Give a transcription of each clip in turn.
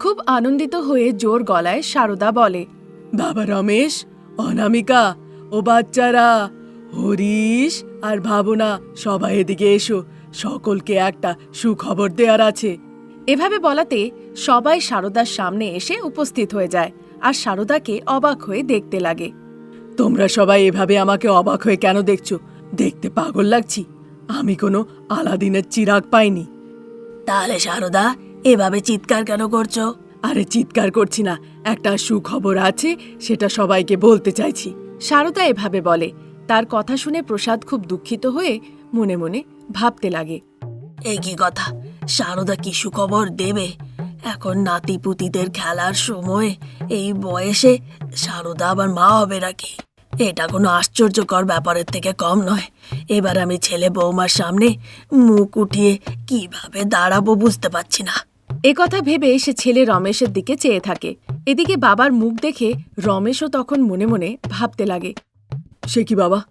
খুব আনন্দিত হয়ে জোর গলায় সারদা বলে, বাবা রমেশ, অনামিকা, ও বাচ্চারা, হরিশ আর ভাবনা, সবাই এদিকে এসো, সকলকে একটা সুখবর দেওয়ার আছে। এভাবে বলাতে সবাই সারদার সামনে এসে উপস্থিত হয়ে যায়, আর সারদাকে অবাক হয়ে দেখতে লাগে। তোমরা সবাই এভাবে আমাকে অবাক হয়ে কেন দেখছ? দেখতে পাগল লাগছি। আমি কোনো আলাদিনের চিরাগ পাইনি। তাহলে সারদা এভাবে চিৎকার কেন করছ? আরে চিৎকার করছি না। একটা সুখবর আছে সেটা সবাইকে বলতে চাইছি। সারদা এভাবে বলে। তার কথা শুনে প্রসাদ খুব দুঃখিত হয়ে মনে মনে ভাবতে লাগে। এই কি কথা? সারদা কি সুখবর দেবে? এখন নাতি পুতিদের খেলার সময় এই বয়সে সারদা আবার মা হবে নাকি? এটা কোনো আশ্চর্যকর ব্যাপারের থেকে কম নয়। এবার আমি ছেলে বৌমার সামনে মুখ উঠিয়ে কীভাবে দাঁড়াবো বুঝতে পারছি না। কথা ভেবে সে ছেলে রমেশের দিকে চেয়ে থাকে। এদিকে বাবার মুখ দেখে রমেশও তখন মনে মনে ভাবতে লাগে। সে কি বাবা?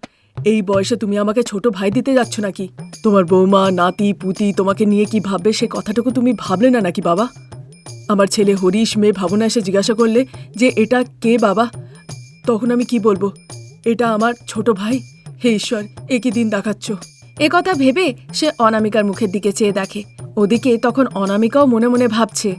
এই বয়সে তুমি আমাকে ছোট ভাই দিতে যাচ্ছ নাকি? তোমার বৌমা নাতি পুতি তোমাকে নিয়ে কি ভাববে সে কথাটুকু তুমি ভাবলে না নাকি বাবা? আমার ছেলে হরিশ মেয়ে ভাবনা এসে জিজ্ঞাসা করলে যে এটা কে বাবা? তখন আমি কি বলব? এটা আমার ছোট ভাই? হে ঈশ্বর একই দিন দেখাচ্ছ? এ কথা ভেবে সে অনামিকার মুখের দিকে চেয়ে দেখে। ওদিকে তখন অনামিকাও মনে মনে ভাবছে,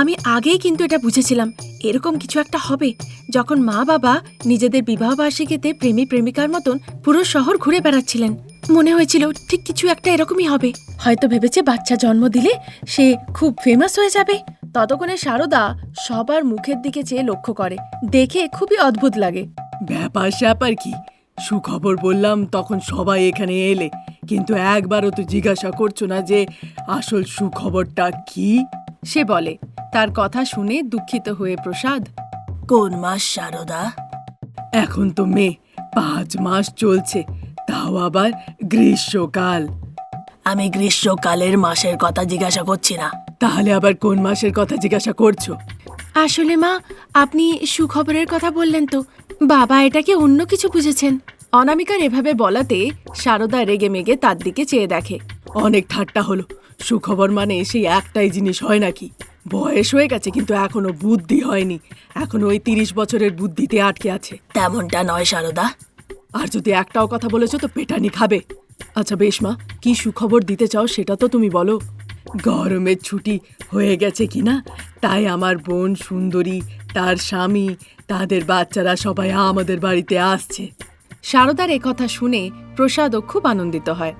আমি আগেই কিন্তু এটা বুঝেছিলাম, এরকম কিছু একটা হবে, যখন মা বাবা নিজেদের বিবাহ বার্ষিকীতে প্রেমী প্রেমিকার মতন পুরো শহর ঘুরে বেড়াচ্ছিলেন। মনে হয়েছিল ঠিক কিছু একটা এরকমই হবে। হয়তো ভেবেছে বাচ্চা জন্ম দিলে সে খুব ফেমাস হয়ে যাবে। ততক্ষণে সারদা সবার মুখের দিকে চেয়ে লক্ষ্য করে, দেখে খুবই অদ্ভুত লাগে। ব্যাপার স্যাপার কি? সুখবর বললাম, তখন সবাই এখানে এলে। কিন্তু একবারও তো জিজ্ঞাসা করছ না যে আসল সুখবরটা কি? সে বলে তার কথা শুনে দুঃখিত হয়ে প্রসাদ কোন মাস সারদা? এখন তো মে পাঁচ মাস চলছে তাও আবার গ্রীষ্মকাল। আমি গ্রীষ্মকালের মাসের কথা জিজ্ঞাসা করছি না। তাহলে আবার কোন মাসের কথা জিজ্ঞাসা করছ? আসলে মা আপনি সুখবরের কথা বললেন তো বাবা এটাকে অন্য কিছু বুঝেছেন। অনামিকার এভাবে বলাতে সারদা রেগে মেগে তার দিকে চেয়ে দেখে। অনেক ঠাট্টা হলো। সুখবর মানে সেই একটাই জিনিস হয় নাকি? বয়স হয়ে গেছে কিন্তু এখনও বুদ্ধি হয়নি। এখনও ওই তিরিশ বছরের বুদ্ধিতে আটকে আছে। তেমনটা নয় সারদা। আর যদি একটাও কথা বলেছ তো পেটানি খাবে। আচ্ছা বেশ মা কি সুখবর দিতে চাও সেটা তো তুমি বলো। গরমের ছুটি হয়ে গেছে কি না? তাই আমার বোন সুন্দরী তার স্বামী তাদের বাচ্চারা সবাই আমাদের বাড়িতে আসছে। সারদার কথা শুনে প্রসাদও খুব আনন্দিত হয়।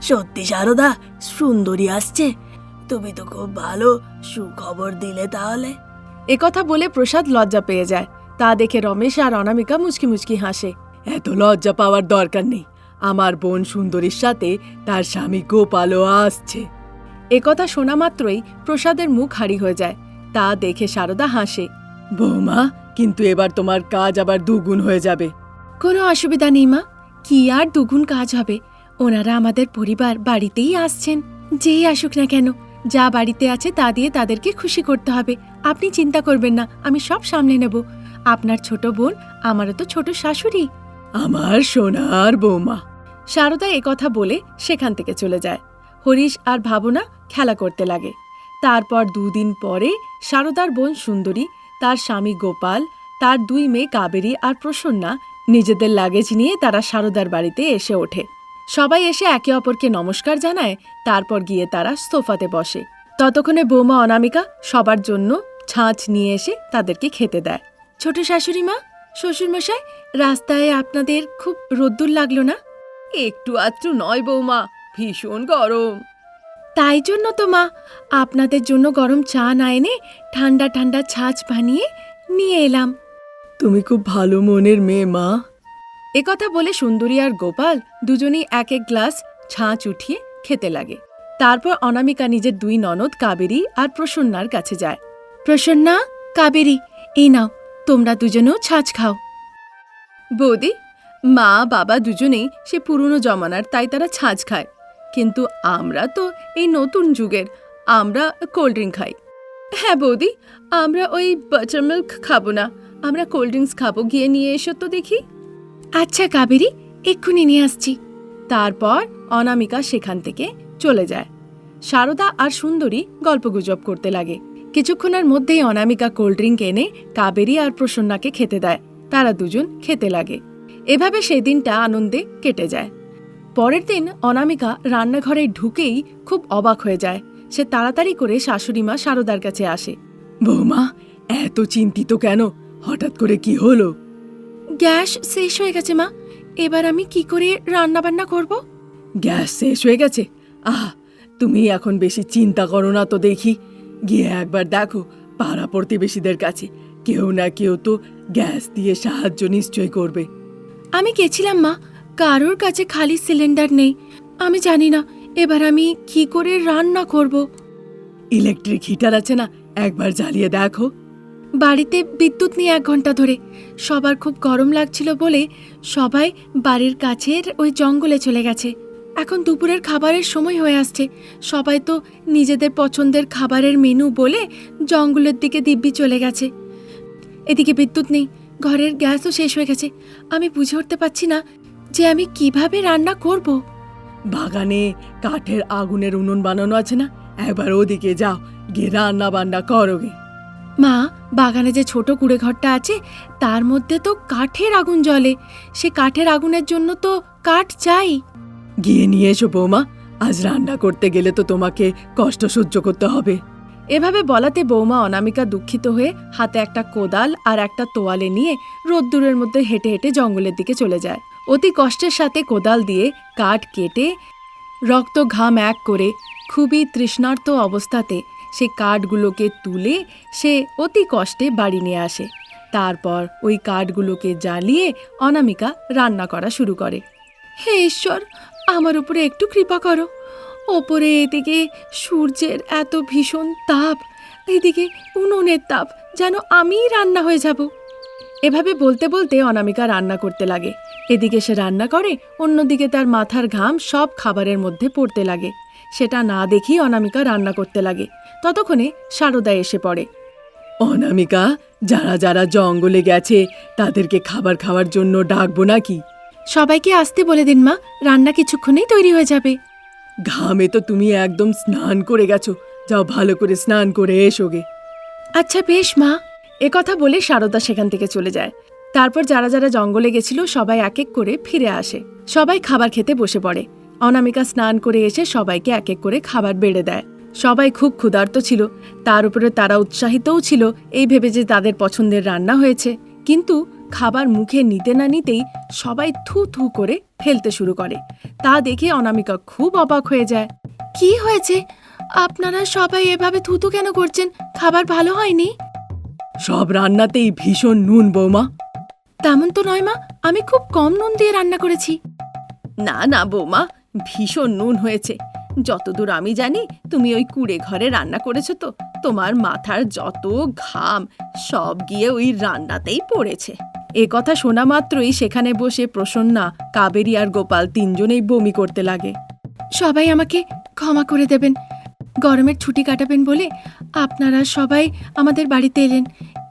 সত্যি সারদা সুন্দরী আসছে। তুমি তো খুব ভালো সুখবর দিলে তাহলে। একথা বলে প্রসাদ লজ্জা পেয়ে যায়। তা দেখে রমেশ আর অনামিকা মুচকি মুচকি হাসে। এত লজ্জা পাওয়ার দরকার নেই। আমার বোন সুন্দরীর সাথে তার স্বামী গোপালও আসছে। একথা শোনা মাত্রই প্রসাদের মুখ হারি হয়ে যায়। তা দেখে সারদা হাসে। বৌমা কিন্তু এবার তোমার কাজ আবার দুগুণ হয়ে যাবে। কোনো অসুবিধা নেই মা। কি আর দুগুণ কাজ হবে। ওনারা আমাদের পরিবার বাড়িতেই আসছেন। যেই আসুক না কেন যা বাড়িতে আছে তা দিয়ে তাদেরকে খুশি করতে হবে। আপনি চিন্তা করবেন না আমি সব সামলে নেব। আপনার ছোট বোন আমারও তো ছোট শাশুড়ি। আমার সোনার বৌমা। সারদা কথা বলে সেখান থেকে চলে যায়। হরিশ আর ভাবনা খেলা করতে লাগে। তারপর দুদিন পরে সারদার বোন সুন্দরী তার স্বামী গোপাল তার দুই মেয়ে কাবেরী আর প্রসন্না নিজেদের লাগেজ নিয়ে তারা সারদার বাড়িতে এসে ওঠে। সবাই এসে একে অপরকে নমস্কার জানায়, তারপর গিয়ে তারা সোফাতে বসে। ততক্ষণে বৌমা অনামিকা সবার জন্য ছাঁচ নিয়ে এসে তাদেরকে খেতে দেয়। ছোট শাশুড়ি মা, শ্বশুরমশাই, রাস্তায় আপনাদের খুব রোদ্দুর লাগল না? একটু আধটু নয় বৌমা, ভীষণ গরম। তাই জন্য তো মা, আপনাদের জন্য গরম চা না এনে ঠান্ডা ঠান্ডা ছাঁচ বানিয়ে নিয়ে এলাম। তুমি খুব ভালো মনের মেয়ে, মা। একথা বলে সুন্দরী আর গোপাল দুজনেই এক এক গ্লাস ছাঁচ উঠিয়ে খেতে লাগে। তারপর অনামিকা নিজের দুই ননদ কাবেরী আর প্রসন্নার কাছে যায়। প্রসন্না, কাবেরী, এই নাও, তোমরা দুজনেও ছাঁচ খাও। বৌদি, মা, বাবা দুজনেই সে পুরনো জমানার তাই তারা ছাঁচ খায়। কিন্তু আমরা তো এই নতুন যুগের, আমরা কোল্ড ড্রিঙ্ক খাই। হ্যাঁ বৌদি, আমরা ওই বাটার মিল্ক খাব না। আমরা কোল্ড ড্রিঙ্কস খাব, গিয়ে নিয়ে এসো তো দেখি। আচ্ছা কাবেরি, এক্ষুনি নিয়ে আসছি। তারপর অনামিকা সেখান থেকে চলে যায়। সারদা আর সুন্দরী গল্পগুজব করতে লাগে। কিছুক্ষণের মধ্যেই অনামিকা কোল্ড ড্রিঙ্ক এনে কাবেরী আর প্রসন্নাকে খেতে দেয়। তারা দুজন খেতে লাগে। এভাবে সেই দিনটা আনন্দে কেটে যায়। পরের দিন অনামিকা রান্নাঘরে ঢুকেই খুব অবাক হয়ে যায়। সে তাড়াতাড়ি করে শাশুড়িমা সারদার কাছে আসে। বৌমা, এত চিন্তিত কেন? হঠাৎ করে কি হলো? গ্যাস শেষ হয়ে গেছে মা। এবার আমি কি করে রান্না বান্না করব? গ্যাস শেষ হয়ে গেছে? আহ তুমি এখন বেশি চিন্তা করো না তো দেখি। গিয়ে একবার দেখো পাড়া প্রতিবেশীদের কাছে। কেউ না কেউ তো গ্যাস দিয়ে সাহায্য নিশ্চয় করবে। আমি গেছিলাম মা। কারোর কাছে খালি সিলিন্ডার নেই। আমি জানি না এবার আমি কি করে রান্না করব? ইলেকট্রিক হিটার আছে না? একবার জ্বালিয়ে দেখো। বাড়িতে বিদ্যুৎ নিয়ে এক ঘণ্টা ধরে। সবার খুব গরম লাগছিল বলে সবাই বাড়ির কাছের ওই জঙ্গলে চলে গেছে। এখন দুপুরের খাবারের সময় হয়ে আসছে। সবাই তো নিজেদের পছন্দের খাবারের মেনু বলে জঙ্গলের দিকে দিব্যি চলে গেছে। এদিকে বিদ্যুৎ নেই, ঘরের গ্যাসও শেষ হয়ে গেছে। আমি বুঝে উঠতে পারছি না যে আমি কীভাবে রান্না করব। বাগানে কাঠের আগুনের উনুন বানানো আছে না? একবার ওদিকে যাও, গিয়ে রান্না বান্না করোগে মা বাগানে যে ছোট কুড়ে ঘরটা আছে তার মধ্যে তো কাঠের আগুন জ্বলে। সে কাঠের আগুনের জন্য তো কাঠ চাই। গিয়ে নিয়ে এসো বৌমা আজ রান্না করতে গেলে তো তোমাকে কষ্ট সহ্য করতে হবে। এভাবে বলাতে বৌমা অনামিকা দুঃখিত হয়ে হাতে একটা কোদাল আর একটা তোয়ালে নিয়ে রোদ্দুরের মধ্যে হেঁটে হেঁটে জঙ্গলের দিকে চলে যায়। অতি কষ্টের সাথে কোদাল দিয়ে কাঠ কেটে রক্ত ঘাম এক করে খুবই তৃষ্ণার্ত অবস্থাতে সে কাঠগুলোকে তুলে সে অতি কষ্টে বাড়ি নিয়ে আসে। তারপর ওই কাঠগুলোকে জ্বালিয়ে অনামিকা রান্না করা শুরু করে। হে ঈশ্বর, আমার উপরে একটু কৃপা করো। ওপরে এদিকে সূর্যের এত ভীষণ তাপ, এদিকে উনুনের তাপ, যেন আমিই রান্না হয়ে যাব। এভাবে বলতে বলতে অনামিকা রান্না করতে লাগে। এদিকে সে রান্না করে, অন্যদিকে তার মাথার ঘাম সব খাবারের মধ্যে পড়তে লাগে। সেটা না দেখেই অনামিকা রান্না করতে লাগে। ততক্ষণে সারদা এসে পড়ে। অনামিকা যারা যারা জঙ্গলে গেছে তাদেরকে খাবার খাওয়ার জন্য ডাকবো নাকি? সবাইকে আসতে বলে দিন মা। রান্না কিছুক্ষণেই তৈরি হয়ে যাবে। ঘামে তো তুমি একদম স্নান করে গেছো। যাও ভালো করে স্নান করে এসোগে আচ্ছা বেশ মা। এ কথা বলে সারদা সেখান থেকে চলে যায়। তারপর যারা যারা জঙ্গলে গেছিল সবাই এক এক করে ফিরে আসে। সবাই খাবার খেতে বসে পড়ে। অনামিকা স্নান করে এসে সবাইকে এক এক করে খাবার বেড়ে দেয়। সবাই খুব ক্ষুধার্ত ছিল। তার উপরে তারা উৎসাহিতও ছিল এই ভেবে যে তাদের পছন্দের রান্না হয়েছে। কিন্তু খাবার মুখে নিতে না নিতেই সবাই থু থু করে ফেলতে শুরু করে। তা দেখে অনামিকা খুব অবাক হয়ে যায়। কি হয়েছে? আপনারা সবাই এভাবে থুতু কেন করছেন? খাবার ভালো হয়নি? সব রান্নাতেই ভীষণ নুন বৌমা। তেমন তো নয় মা। আমি খুব কম নুন দিয়ে রান্না করেছি। না না বৌমা। ভীষণ নুন হয়েছে। যতদূর আমি জানি, তুমি ওই কুড়ে ঘরে রান্না করেছ তো। তোমার মাথার যত ঘাম, সব গিয়ে ওই রান্নাতেই পড়েছে। এ কথা শোনা মাত্রই সেখানে বসে প্রসন্না, কাবেরী আর গোপাল তিনজনেই বমি করতে লাগে। সবাই আমাকে ক্ষমা করে দেবেন। গরমের ছুটি কাটাবেন বলে আপনারা সবাই আমাদের বাড়িতে এলেন।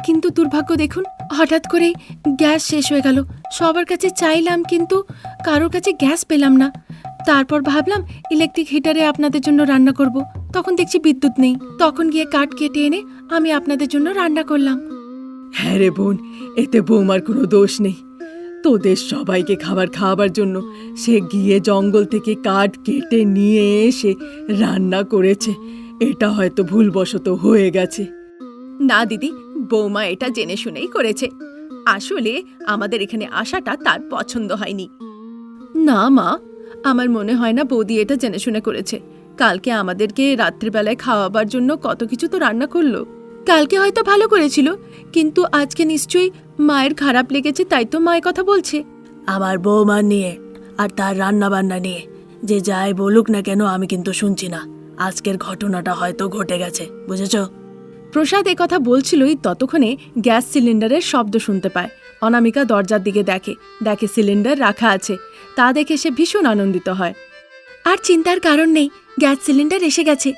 কিন্তু দুর্ভাগ্য দেখুন, হঠাৎ করেই গ্যাস শেষ হয়ে গেল। সবার কাছে চাইলাম কিন্তু কারোর কাছে গ্যাস পেলাম না। তারপর ভাবলাম ইলেকট্রিক হিটারে আপনাদের জন্য রান্না করব। তখন দেখছি বিদ্যুৎ নেই। তখন গিয়ে কাঠ কেটে এনে আমি আপনাদের জন্য রান্না করলাম। হ্যাঁ রে বোন এতে বৌমার কোনো দোষ নেই। তোদের সবাইকে খাবার খাওয়াবার জন্য সে গিয়ে জঙ্গল থেকে কাঠ কেটে নিয়ে এসে রান্না করেছে। এটা হয়তো ভুলবশত হয়ে গেছে। না দিদি বৌমা এটা জেনে শুনেই করেছে। আসলে আমাদের এখানে আসাটা তার পছন্দ হয়নি। না মা আমার মনে হয় না বৌদি এটা জেনে শুনে করেছে। কালকে আমাদেরকে রাত্রিবেলায় খাওয়াবার জন্য কত কিছু তো রান্না করল। কালকে হয়তো ভালো করেছিল কিন্তু আজকে নিশ্চয়ই মায়ের খারাপ লেগেছে তাই তো মায়ের কথা বলছে। আমার বৌমা নিয়ে আর তার রান্না বান্না নিয়ে যে যাই বলুক না কেন আমি কিন্তু শুনছি না। আজকের ঘটনাটা হয়তো ঘটে গেছে বুঝেছ? প্রসাদ এ কথা বলছিলই ততক্ষণে গ্যাস সিলিন্ডারের শব্দ শুনতে পায়। অনামিকা দরজার দিকে দেখে দেখে সিলিন্ডার রাখা আছে। তা দেখে সে ভীষণ আনন্দিত হয়। আর চিন্তার কারণ নেই, গ্যাস সিলিন্ডার এসে গেছে।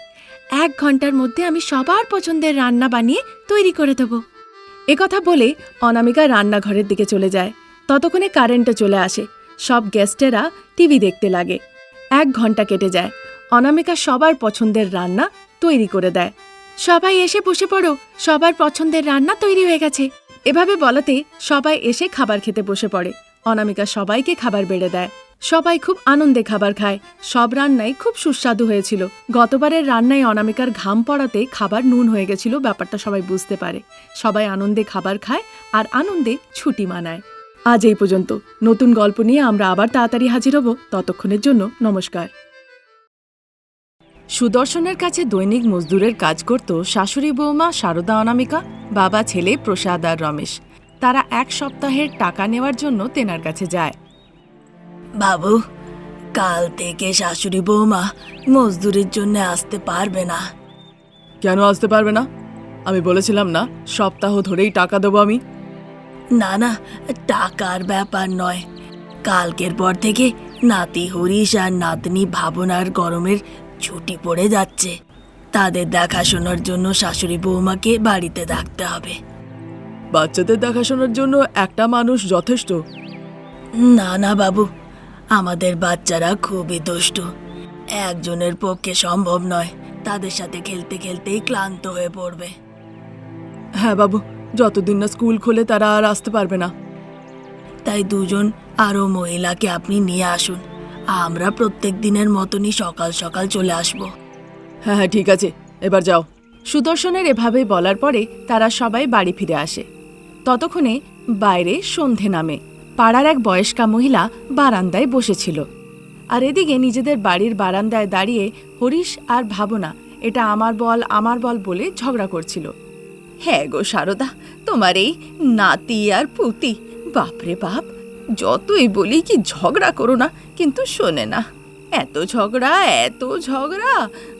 এক ঘণ্টার মধ্যে আমি সবার পছন্দের রান্না বানিয়ে তৈরি করে দেবো। কথা বলে অনামিকা রান্নাঘরের দিকে চলে যায়। ততক্ষণে কারেন্টও চলে আসে। সব গেস্টেরা টিভি দেখতে লাগে। এক ঘণ্টা কেটে যায়। অনামিকা সবার পছন্দের রান্না তৈরি করে দেয়। সবাই এসে বসে পড়ো। সবার পছন্দের রান্না তৈরি হয়ে গেছে। এভাবে বলাতে সবাই এসে খাবার খেতে বসে পড়ে। অনামিকা সবাইকে খাবার বেড়ে দেয়। সবাই খুব আনন্দে খাবার খায়। সব রান্নাই খুব সুস্বাদু হয়েছিল। গতবারের রান্নায় অনামিকার ঘাম পড়াতে খাবার নুন হয়ে গেছিল ব্যাপারটা সবাই বুঝতে পারে। সবাই আনন্দে খাবার খায় আর আনন্দে ছুটি মানায়। আজ এই পর্যন্ত। নতুন গল্প নিয়ে আমরা আবার তাড়াতাড়ি হাজির হব। ততক্ষণের জন্য নমস্কার। সুদর্শনের কাছে দৈনিক মজদুরের কাজ করত শাশুড়ি বৌমা শারদা অনামিকা, বাবা ছেলে প্রসাদ আর রমেশ। তারা এক সপ্তাহের টাকা নেওয়ার জন্য তেনার কাছে যায়। বাবু কাল থেকে শাশুড়ি বৌমা মজদুরির জন্য আসতে পারবে না। কেন আসতে পারবে না? আমি বলেছিলাম না সপ্তাহ ধরেই টাকা দেবো আমি। না না টাকার ব্যাপার নয়। কালকের পর থেকে নাতি হরিশ আর নাতনি ভাবনার গরমের ছুটি পড়ে যাচ্ছে। তাদের দেখাশোনার জন্য শাশুড়ি বৌমাকে বাড়িতে থাকতে হবে। বাচ্চাদের দেখাশোনার জন্য একটা মানুষ যথেষ্ট। না না বাবু। আমাদের বাচ্চারা খুবই দুষ্টু। একজনের পক্ষে সম্ভব নয়। তাদের সাথে খেলতে খেলতেই ক্লান্ত হয়ে পড়বে। হ্যাঁ বাবু যতদিন না স্কুল খোলে তারা আর আসতে পারবে না। তাই দুজন আরও মহিলাকে আপনি নিয়ে আসুন। আমরা প্রত্যেক দিনের মতনই সকাল সকাল চলে আসব। হ্যাঁ হ্যাঁ ঠিক আছে। এবার যাও। সুদর্শনের এভাবে বলার পরে তারা সবাই বাড়ি ফিরে আসে। ততক্ষণে বাইরে সন্ধে নামে। পাড়ার এক বয়স্কা মহিলা বারান্দায় বসেছিল। আর এদিকে নিজেদের বাড়ির বারান্দায় দাঁড়িয়ে হরিশ আর ভাবনা, এটা আমার বল আমার বল বলে ঝগড়া করছিল। হ্যাঁ গো সারদা, তোমার এই নাতি আর পুতি বাপরে বাপ, যতই বলি কি ঝগড়া করো না, কিন্তু শোনে না, এত ঝগড়া এত ঝগড়া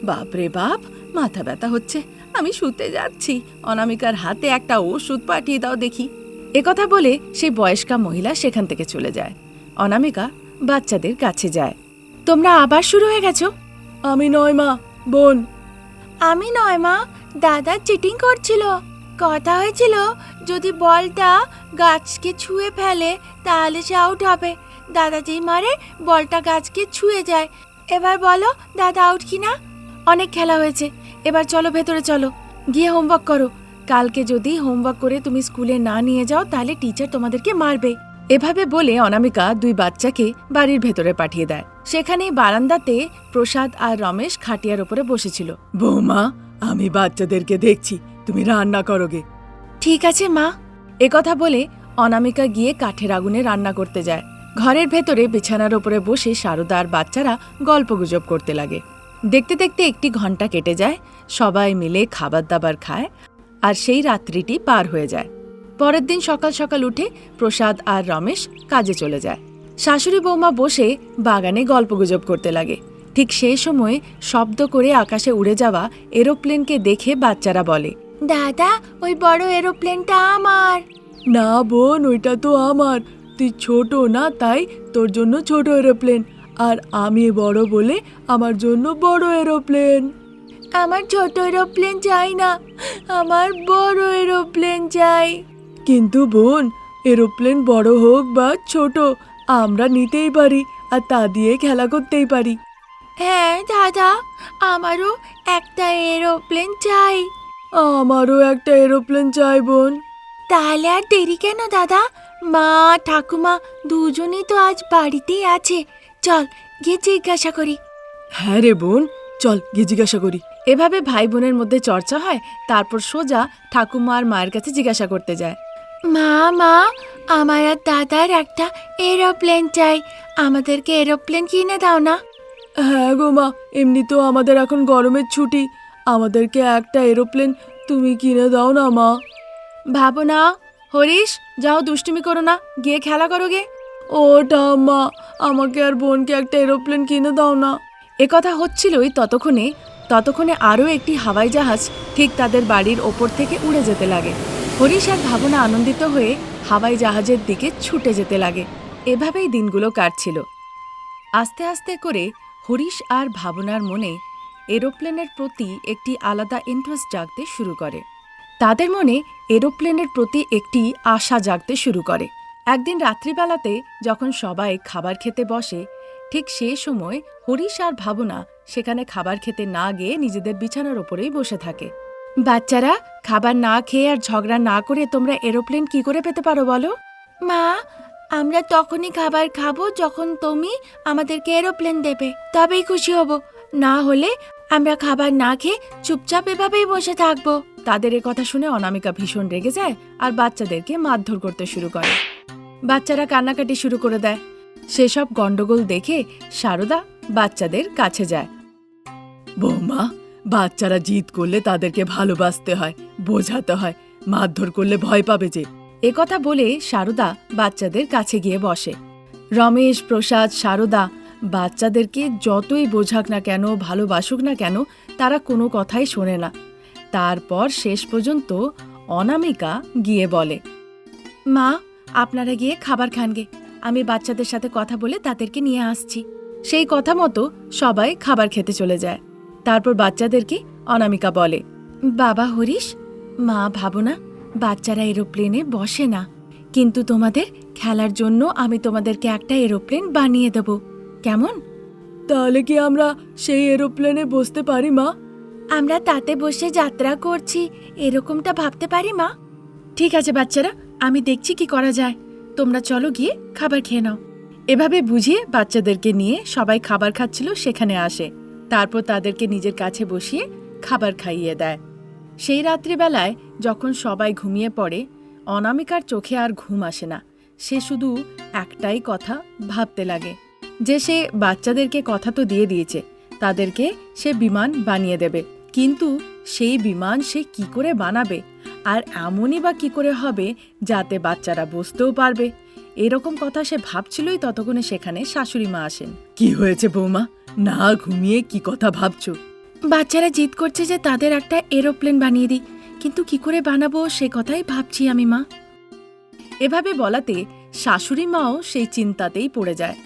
বাপরে বাপ, মাথা ব্যথা হচ্ছে আমি শুতে যাচ্ছি। অনামিকার হাতে একটা ওষুধ পাঠিয়ে দাও দেখি। একথা বলে সেই বয়স্কা মহিলা সেখান থেকে চলে যায়। অনামিকা বাচ্চাদের কাছে যায়। তোমরা আবার শুরু হয়ে গেছো? আমি নয় মা বোন। আমি নয় মা দাদা চিটিং করছিল। কথা হয়েছিল যদি বলটা গাছকে ছুঁয়ে ফেলে তাহলে সে আউট হবে। দাদা যেই মারে বলটা গাছকে ছুঁয়ে যায়। এবার বলো দাদা আউট কি না অনেক খেলা হয়েছে। এবার চলো ভেতরে চলো। গিয়ে হোমওয়ার্ক করো। কালকে যদি হোমওয়ার্ক করে তুমি স্কুলে না নিয়ে যাও, তাহলে টিচার তোমাদেরকে মারবে। এভাবে বলে অনামিকা দুই বাচ্চাকে বাড়ির ভেতরে পাঠিয়ে দেয়। সেখানেই বারান্দাতে প্রসাদ আর রমেশ খাটিয়ার ওপরে বসেছিল। বৌমা, আমি বাচ্চাদেরকে দেখছি, তুমি রান্না করোগে ঠিক আছে, মা। একথা বলে অনামিকা গিয়ে কাঠের আগুনে রান্না করতে যায়। ঘরের ভেতরে বিছানার ওপরে বসে সারদা আর বাচ্চারা গল্পগুজব করতে লাগে। দেখতে দেখতে একটি ঘণ্টা কেটে যায় সবাই মিলে খাবার দাবার খায় আর সেই রাত্রিটি পার হয়ে যায়। পরের দিন সকাল সকাল উঠে প্রসাদ আর রমেশ কাজে চলে যায়। শাশুড়ি বৌমা বসে বাগানে গল্পগুজব করতে লাগে। ঠিক সেই সময় শব্দ করে আকাশে উড়ে যাওয়া এরোপ্লেনকে দেখে বাচ্চারা বলে দাদা ওই বড় এরোপ্লেনটা আমার! না বোন ওইটা তো আমার। তুই ছোট না তাই তোর জন্য ছোট এরোপ্লেন। আর আমি বড় বলে আমার জন্য বড় এরোপ্লেন। আমার ছোট এরোপ্লেন চাই না আমার বড় এরোপ্লেন চাই। কিন্তু বোন এরোপ্লেন বড় হোক বা ছোট আমরা নিতেই পারি আর তা দিয়ে খেলা করতেই পারি। হ্যাঁ দাদা আমারও একটা এরোপ্লেন চাই। আমারও একটা এরোপ্লেন চাই বোন। তাহলে আর দেরি কেন দাদা? মা ঠাকুমা দুজনেই তো আজ বাড়িতেই আছে। চল গিয়ে জিজ্ঞাসা করি। হ্যাঁ রে বোন চল গিয়ে জিজ্ঞাসা করি। এভাবে ভাই বোনের মধ্যে চর্চা হয় তারপর সোজা ঠাকুমা আর মায়ের কাছে জিজ্ঞাসা করতে যায়। মা মা আমার আর দাদার একটা এরোপ্লেন চাই। আমাদেরকে এরোপ্লেন কিনে দাও না। হ্যাঁ গো মা এমনি তো আমাদের এখন গরমের ছুটি। আমাদেরকে একটা এরোপ্লেন তুমি কিনে দাও না মা। ভাবো না হরিশ যাও দুষ্টুমি করো না গিয়ে খেলা করো গে। ও ঠাম্মা, আমাকে আর বোনকে একটা এরোপ্লেন কিনে দাও না। একথা হচ্ছিলই ততক্ষণে ততক্ষণে আরও একটি হাওয়াই জাহাজ ঠিক তাদের বাড়ির ওপর থেকে উড়ে যেতে লাগে। হরিশ আর ভাবনা আনন্দিত হয়ে হাওয়াই জাহাজের দিকে ছুটে যেতে লাগে। এভাবেই দিনগুলো কাটছিল। আস্তে আস্তে করে হরিশ আর ভাবনার মনে এরোপ্লেনের প্রতি একটি আলাদা ইন্টারেস্ট জাগতে শুরু করে। তাদের মনে এরোপ্লেনের প্রতি একটি আশা জাগতে শুরু করে। একদিন রাত্রিবেলাতে যখন সবাই খাবার খেতে বসে ঠিক সেই সময় হরিশ আর ভাবনা সেখানে খাবার খেতে না গিয়ে নিজেদের বিছানার ওপরেই বসে থাকে। বাচ্চারা খাবার না খেয়ে আর ঝগড়া না করে তোমরা এরোপ্লেন কি করে পেতে পারো বলো? মা আমরা তখনই খাবার খাব যখন তুমি আমাদেরকে এরোপ্লেন দেবে। তবেই খুশি হব। না হলে আমরা খাবার না খেয়ে চুপচাপ এভাবেই বসে থাকব। তাদের এ কথা শুনে অনামিকা ভীষণ রেগে যায় আর বাচ্চাদেরকে মারধর করতে শুরু করে। বাচ্চারা কান্নাকাটি শুরু করে দেয়। সেসব গন্ডগোল দেখে সারদা বাচ্চাদের কাছে যায়। বৌমা, বাচ্চারা জিদ করলে তাদেরকে ভালোবাসতে হয়, বোঝাতে হয়, মারধর করলে ভয় পাবে যে। এ কথা বলে সারদা বাচ্চাদের কাছে গিয়ে বসে। রমেশ, প্রসাদ, সারদা বাচ্চাদেরকে যতই বোঝাক না কেন, ভালোবাসুক না কেন, তারা কোনো কথাই শোনে না। তারপর শেষ পর্যন্ত অনামিকা গিয়ে বলে, মা আপনারা গিয়ে খাবার খানগে। আমি বাচ্চাদের সাথে কথা বলে তাদেরকে নিয়ে আসছি। সেই কথা মতো সবাই খাবার খেতে চলে যায়। তারপর বাচ্চাদেরকে অনামিকা বলে, বাবা হরিশ, মা ভাবো না, বাচ্চারা এরোপ্লেনে বসে না। কিন্তু তোমাদের খেলার জন্য আমি তোমাদেরকে একটা এরোপ্লেন বানিয়ে দেব। কেমন? তাহলে কি আমরা সেই এরোপ্লেনে বসতে পারি, মা? আমরা তাতে বসে যাত্রা করছি, এরকমটা ভাবতে পারি, মা? ঠিক আছে বাচ্চারা আমি দেখছি কি করা যায়। তোমরা চলো গিয়ে খাবার খেয়ে নাও। এভাবে বুঝিয়ে বাচ্চাদেরকে নিয়ে সবাই খাবার খাচ্ছিল, সেখানে আসে। তারপর তাদেরকে নিজের কাছে বসিয়ে খাবার খাইয়ে দেয়। সেই রাত্রিবেলায় যখন সবাই ঘুমিয়ে পড়ে, অনামিকার চোখে আর ঘুম আসে না। সে শুধু একটাই কথা ভাবতে লাগে, যে সে বাচ্চাদেরকে কথা তো দিয়ে দিয়েছে, তাদেরকে সে বিমান বানিয়ে দেবে। কিন্তু সেই বিমান সে কি করে বানাবে? আর এমনই বা কি করে হবে যাতে বাচ্চারা বুঝতেও পারবে? এরকম কথা সে ভাবছিলই ততক্ষণে সেখানে শাশুড়ি মা আসেন। কি হয়েছে বৌমা? না ঘুমিয়ে কি কথা ভাবছ? বাচ্চারা জিদ করছে যে তাদের একটা এরোপ্লেন বানিয়ে দিই, কিন্তু কি করে বানাবো সে কথাই ভাবছি আমি, মা। এভাবে বলাতে শাশুড়ি মাও সেই চিন্তাতেই পড়ে যায়।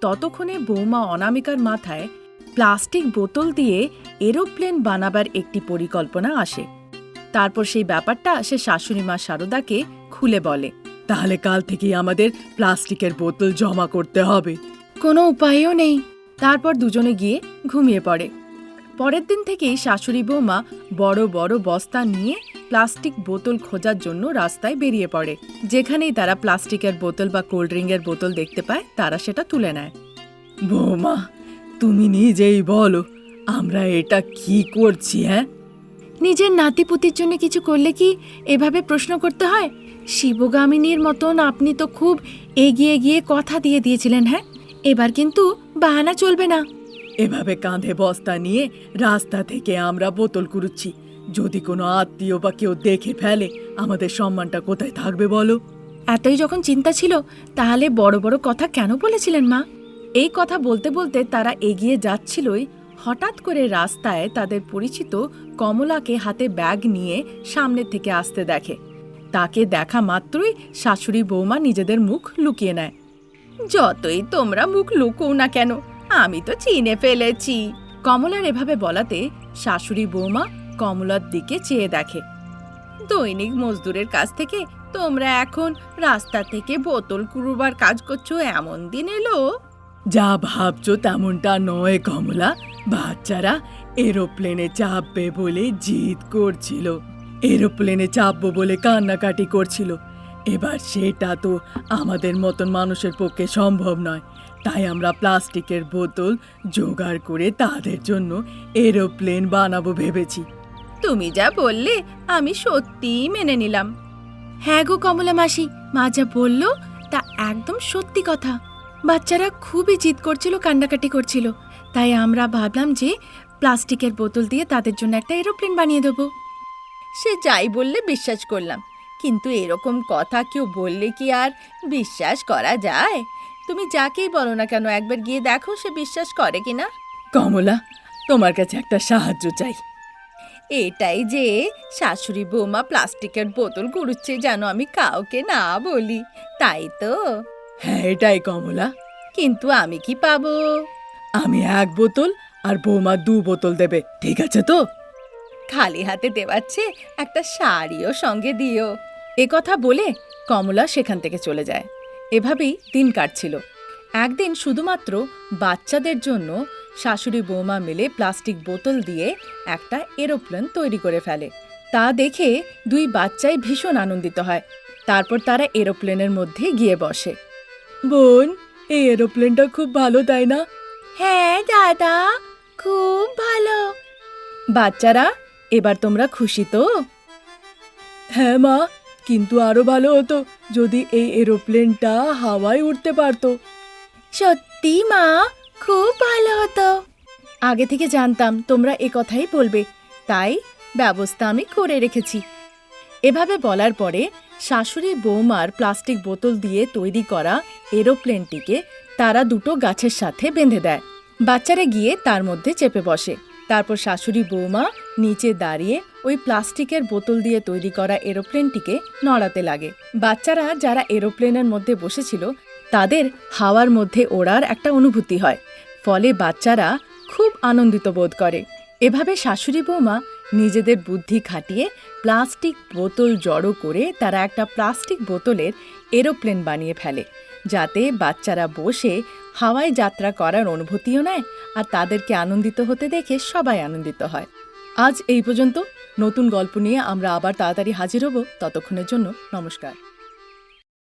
ততক্ষণে বৌমা অনামিকার মাথায় প্লাস্টিক বোতল দিয়ে এরোপ্লেন বানাবার একটি পরিকল্পনা আসে। তারপর সেই ব্যাপারটা সে শাশুড়ি মা শারদাকে খুলে বলে তাহলে কাল থেকেই আমাদের প্লাস্টিকের বোতল জমা করতে হবে। কোনো উপায়ও নেই। তারপর দুজনে গিয়ে ঘুমিয়ে পড়ে। পরের দিন থেকেই শাশুড়ি বৌমা বড় বড় বস্তা নিয়ে প্লাস্টিক বোতল খোঁজার জন্য রাস্তায় বেরিয়ে পড়ে। যেখানেই তারা প্লাস্টিকের বোতল বা কোল্ড ড্রিঙ্কের বোতল দেখতে পায় তারা সেটা তুলে নেয়। বৌমা তুমি নিজেই বলো আমরা এটা কি করছি হ্যাঁ? নিজের নাতিপুতির জন্য কিছু করলে কি এভাবে প্রশ্ন করতে হয়? শিবগামিনীর মতন আপনি তো খুব এগিয়ে গিয়ে কথা দিয়ে দিয়েছিলেন হ্যাঁ? এবার কিন্তু বাহানা চলবে না। এভাবে কাঁধে বস্তা নিয়ে রাস্তা থেকে আমরা বোতল কুড়ুচ্ছি। যদি কোনো আত্মীয় বা কেউ দেখে ফেলে আমাদের সম্মানটা কোথায় থাকবে বলো? এতই যখন চিন্তা ছিল তাহলে বড় বড় কথা কেন বলেছিলেন মা? এই কথা বলতে বলতে তারা এগিয়ে যাচ্ছিলই। হঠাৎ করে রাস্তায় তাদের পরিচিত কমলাকে হাতে ব্যাগ নিয়ে সামনের থেকে আসতে দেখে। তাকে দেখা মাত্রই শাশুড়ি বৌমা নিজেদের মুখ লুকিয়ে নেয়। যতই তোমরা মুখ লুকোও না কেন, আমি তো চিনে ফেলেছি। কমলার এভাবে বলাতে শাশুড়ি বৌমা কমলার দিকে চেয়ে দেখে। দৈনিক মজদুরের কাছ থেকে তোমরা এখন রাস্তা থেকে বোতল কুড়ুবার কাজ করছ, এমন দিন এলো? যা ভাবছ তেমনটা নয় কমলা। বাচ্চারা এরোপ্লেনে চাপবে বলে জিদ করছিল। এরোপ্লেনে চাপবো বলে কান্নাকাটি করছিল। এবার সেটা তো আমাদের মতন মানুষের পক্ষে সম্ভব নয়। তাই আমরা প্লাস্টিকের বোতল জোগাড় করে তাদের জন্য এরোপ্লেন বানাবো ভেবেছি। তুমি যা বললে আমি সত্যিই মেনে নিলাম। হ্যাঁ গো কমলা মাসি মা যা বলল তা একদম সত্যি কথা। বাচ্চারা খুবই জিদ করছিল কান্নাকাটি করছিল। তাই আমরা ভাবলাম যে প্লাস্টিকের বোতল দিয়ে তাদের জন্য একটা এরোপ্লেন বানিয়ে দেবো। সে যাই বললে বিশ্বাস করলাম কিন্তু এরকম কথা কেউ বললে কি আর বিশ্বাস করা যায়? তুমি যাকেই বলো না কেন একবার গিয়ে দেখো সে বিশ্বাস করে কি না। কমলা তোমার কাছে একটা সাহায্য চাই। এটাই যে শাশুড়ি বৌমা প্লাস্টিকের বোতল কুড়ুচ্ছে যেন আমি কাউকে না বলি তাই তো? হ্যাঁ এটাই কমলা। কিন্তু আমি কি পাবো? আমি এক বোতল আর বৌমা দু বোতল দেবে, ঠিক আছে তো? খালি হাতে দেওয়াচ্ছে একটা শাড়িও সঙ্গে দিও। এ কথা বলে কমলা সেখান থেকে চলে যায়। এভাবেই দিন কাটছিল। একদিন শুধুমাত্র বাচ্চাদের জন্য শাশুড়ি বৌমা মিলে প্লাস্টিক বোতল দিয়ে একটা এরোপ্লেন তৈরি করে ফেলে। তা দেখে দুই বাচ্চাই ভীষণ আনন্দিত হয়। তারপর তারা এরোপ্লেনের মধ্যে গিয়ে বসে। বোন এই এরোপ্লেনটা খুব ভালো তাই না? হ্যাঁ দাদা খুব ভালো। বাচ্চারা এবার তোমরা খুশি তো? হ্যাঁ মা কিন্তু আরও ভালো হতো যদি এই এরোপ্লেনটা হাওয়ায় উঠতে পারতো। সত্যি মা খুব ভালো হতো। আগে থেকে জানতাম তোমরা এ কথাই বলবে তাই ব্যবস্থা আমি করে রেখেছি। এভাবে বলার পরে শাশুড়ি বৌমার প্লাস্টিক বোতল দিয়ে তৈরি করা এরোপ্লেনটিকে তারা দুটো গাছের সাথে বেঁধে দেয়। বাচ্চারা গিয়ে তার মধ্যে চেপে বসে। তারপর শাশুড়ি বৌমা নিচে দাঁড়িয়ে ওই প্লাস্টিকের বোতল দিয়ে তৈরি করা এরোপ্লেনটিকে নড়াতে লাগে। বাচ্চারা যারা এরোপ্লেনের মধ্যে বসেছিল, তাদের হাওয়ার মধ্যে ওড়ার একটা অনুভূতি হয়। ফলে বাচ্চারা খুব আনন্দিত বোধ করে। এভাবে শাশুড়ি বৌমা নিজেদের বুদ্ধি খাটিয়ে প্লাস্টিক বোতল জড়ো করে তারা একটা প্লাস্টিক বোতলের এরোপ্লেন বানিয়ে ফেলে, যাতে বাচ্চারা বসে হাওয়ায় যাত্রা করার অনুভূতিও নেয় আর তাদেরকে আনন্দিত হতে দেখে সবাই আনন্দিত হয়। আজ এই পর্যন্ত। নতুন গল্প নিয়ে আমরা আবার তাড়াতাড়ি হাজির হব। ততক্ষণের জন্য নমস্কার।